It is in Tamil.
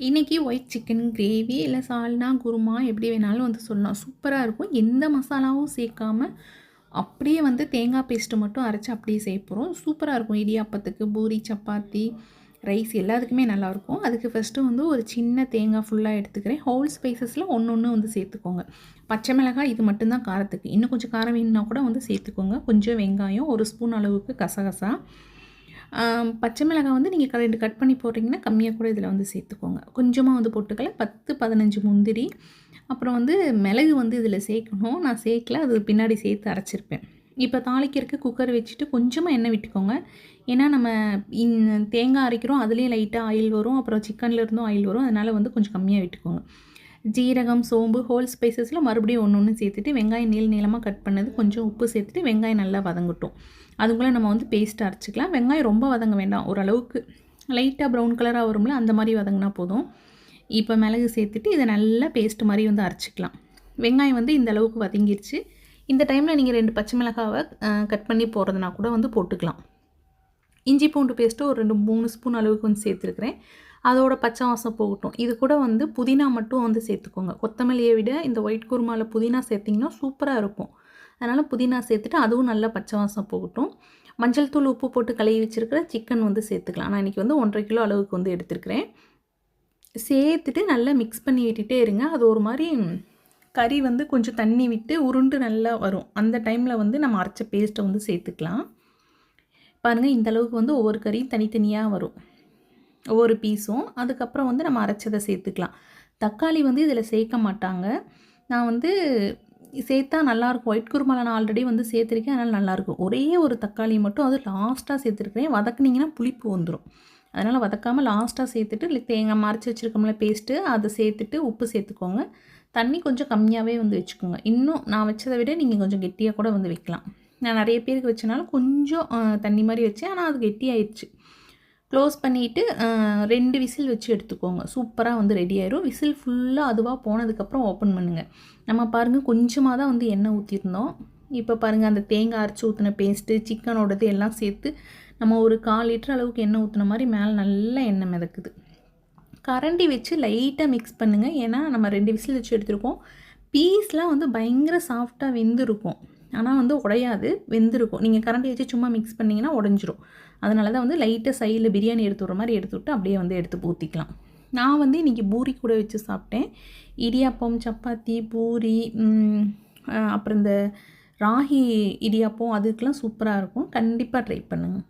இன்றைக்கி ஒயிட் சிக்கன் கிரேவி இல்லை சால்னா குருமா எப்படி வேணாலும் வந்து சொல்லலாம். சூப்பராக இருக்கும். எந்த மசாலாவும் சேர்க்காம அப்படியே வந்து தேங்காய் பேஸ்ட்டு மட்டும் அரைச்சி அப்படியே சேர்ப்போம். சூப்பராக இருக்கும். இடியாப்பத்துக்கு பூரி சப்பாத்தி ரைஸ் எல்லாத்துக்குமே நல்லாயிருக்கும் அதுக்கு ஃபஸ்ட்டு வந்து ஒரு சின்ன தேங்காய் ஃபுல்லாக எடுத்துக்கிறேன். ஹோல் ஸ்பைசஸில் ஒன்று ஒன்று வந்து சேர்த்துக்கோங்க. பச்சை மிளகாய் இது மட்டும்தான் காரத்துக்கு. இன்னும் கொஞ்சம் காரம் வேணும்னா கூட வந்து சேர்த்துக்கோங்க. கொஞ்சம் வெங்காயம் ஒரு ஸ்பூன் அளவுக்கு கசகசா. பச்சை மிளகாய் வந்து நீங்கள் ரெண்டு கட் பண்ணி போடுறீங்கன்னா கம்மியாக கூட இதில் வந்து சேர்த்துக்கோங்க. கொஞ்சமாக வந்து போட்டுக்கல பத்து பதினஞ்சு முந்திரி அப்புறம் வந்து மிளகு வந்து இதில் சேர்க்கணும். நான் சேர்க்கல அது பின்னாடி சேர்த்து அரைச்சிருப்பேன். இப்போ தாளிக்கிறதுக்கு குக்கர் வச்சுட்டு கொஞ்சமாக எண்ணெய் விட்டுக்கோங்க. ஏன்னா நம்ம தேங்காய் அரைக்கிறோம் அதுலேயும் லைட்டாக ஆயில் வரும் அப்புறம் சிக்கன்லேருந்தும் ஆயில் வரும் அதனால் வந்து கொஞ்சம் கம்மியாக விட்டுக்கோங்க. ஜீரகம் சோம்பு ஹோல் ஸ்பைசஸில் மறுபடியும் ஒன்று ஒன்று சேர்த்துட்டு வெங்காயம் நீள் நீளமாக கட் பண்ணது கொஞ்சம் உப்பு சேர்த்துட்டு வெங்காயம் நல்லா வதங்கட்டும். அதுக்குள்ளே நம்ம வந்து பேஸ்ட் அரைச்சிக்கலாம். வெங்காயம் ரொம்ப வதங்க வேண்டாம். ஓரளவுக்கு லைட்டாக ப்ரௌன் கலராக வரும்ல அந்த மாதிரி வதங்கினா போதும். இப்போ மிளகு சேர்த்துட்டு இதை நல்லா பேஸ்ட் மாதிரி வந்து அரைச்சிக்கலாம். வெங்காயம் வந்து இந்த அளவுக்கு வதங்கிருச்சு. இந்த டைமில் நீங்கள் ரெண்டு பச்சை மிளகாவை கட் பண்ணி போடுறதுனா கூட வந்து போட்டுக்கலாம். இஞ்சி பூண்டு பேஸ்ட்டு ஒரு ரெண்டு மூணு ஸ்பூன் அளவுக்கு வந்து சேர்த்துருக்குறேன். அதோட பச்சை வாசம் போகட்டும். இது கூட வந்து புதினா மட்டும் வந்து சேர்த்துக்கோங்க. கொத்தமல்லியை விட இந்த ஒயிட் குருமாவில் புதினா சேர்த்திங்கன்னா சூப்பராக இருக்கும். அதனால் புதினா சேர்த்துட்டு அதுவும் நல்லா பச்சை வாசம் போகட்டும். மஞ்சள் தூள் உப்பு போட்டு கழுவி வச்சுருக்கிற சிக்கன் வந்து சேர்த்துக்கலாம். நான் இன்றைக்கி வந்து ஒன்றரை கிலோ அளவுக்கு வந்து எடுத்துருக்கிறேன். சேர்த்துட்டு நல்லா மிக்ஸ் பண்ணி விட்டுட்டே இருங்க. அது ஒரு மாதிரி கறி வந்து கொஞ்சம் தண்ணி விட்டு உருண்டு நல்லா வரும். அந்த டைமில் வந்து நம்ம அரைச்ச பேஸ்ட்டை வந்து சேர்த்துக்கலாம். பாருங்கள் இந்த அளவுக்கு வந்து ஒவ்வொரு கறியும் தனித்தனியாக வரும். ஒவ்வொரு பீஸும். அதுக்கப்புறம் வந்து நம்ம அரைச்சதை சேர்த்துக்கலாம். தக்காளி வந்து இதில் சேர்க்க மாட்டாங்க. நான் வந்து சேர்த்தா நல்லாயிருக்கும். ஒயிட் குருமாவில் நான் ஆல்ரெடி வந்து சேர்த்துருக்கேன். அதனால் நல்லாயிருக்கும். ஒரே ஒரு தக்காளி மட்டும் அது லாஸ்ட்டாக சேர்த்துருக்கேன் வதக்குனிங்கன்னா புளிப்பு வந்துடும் அதனால் வதக்காமல் லாஸ்ட்டாக சேர்த்துட்டு இல்லை தேங்காய் மறைச்சி வச்சுருக்கோம்ல பேஸ்ட்டு அதை சேர்த்துட்டு உப்பு சேர்த்துக்கோங்க. தண்ணி கொஞ்சம் கம்மியாகவே வந்து வச்சுக்கோங்க. இன்னும் நான் வச்சதை விட நீங்கள் கொஞ்சம் கெட்டியாக கூட வந்து வைக்கலாம். நான் நிறைய பேருக்கு வச்சனால கொஞ்சம் தண்ணி மாதிரி வச்சேன். ஆனால் அது கெட்டியாயிடுச்சு க்ளோஸ் பண்ணிவிட்டு ரெண்டு விசில் வச்சு எடுத்துக்கோங்க. சூப்பராக வந்து ரெடி ஆயிரும். விசில் ஃபுல்லாக அதுவாக போனதுக்கப்புறம் ஓப்பன் பண்ணுங்கள் நம்ம பாருங்கள் கொஞ்சமாக தான் வந்து எண்ணெய் ஊற்றிருந்தோம் இப்போ பாருங்கள் அந்த தேங்காய் அரைச்சி ஊற்றின பேஸ்ட்டு சிக்கனோடது எல்லாம் சேர்த்து நம்ம ஒரு கால் லிட்டர் அளவுக்கு எண்ணெய் ஊற்றின மாதிரி மேலே நல்லா எண்ணெய் மிதக்குது. கரண்டி வச்சு லைட்டாக மிக்ஸ் பண்ணுங்கள் ஏன்னா நம்ம ரெண்டு விசில் வச்சு எடுத்துருக்கோம். பீஸ்லாம் வந்து பயங்கர சாஃப்டாக வெந்திருக்கும். ஆனால் வந்து உடையாது வெந்திருக்கும். நீங்கள் கரண்டி வச்சு சும்மா மிக்ஸ் பண்ணிங்கன்னா உடஞ்சிரும். அதனால தான் வந்து லைட்டாக சைடில் பிரியாணி எடுத்து விட்ற மாதிரி எடுத்து விட்டு அப்படியே வந்து எடுத்து ஊற்றிக்கலாம் நான் வந்து இன்றைக்கி பூரி கூட வச்சு சாப்பிட்டேன். இடியாப்பம் சப்பாத்தி பூரி அப்புறம் இந்த ராகி இடியாப்பம் அதுக்கெலாம் சூப்பராக இருக்கும். கண்டிப்பாக ட்ரை பண்ணுங்கள்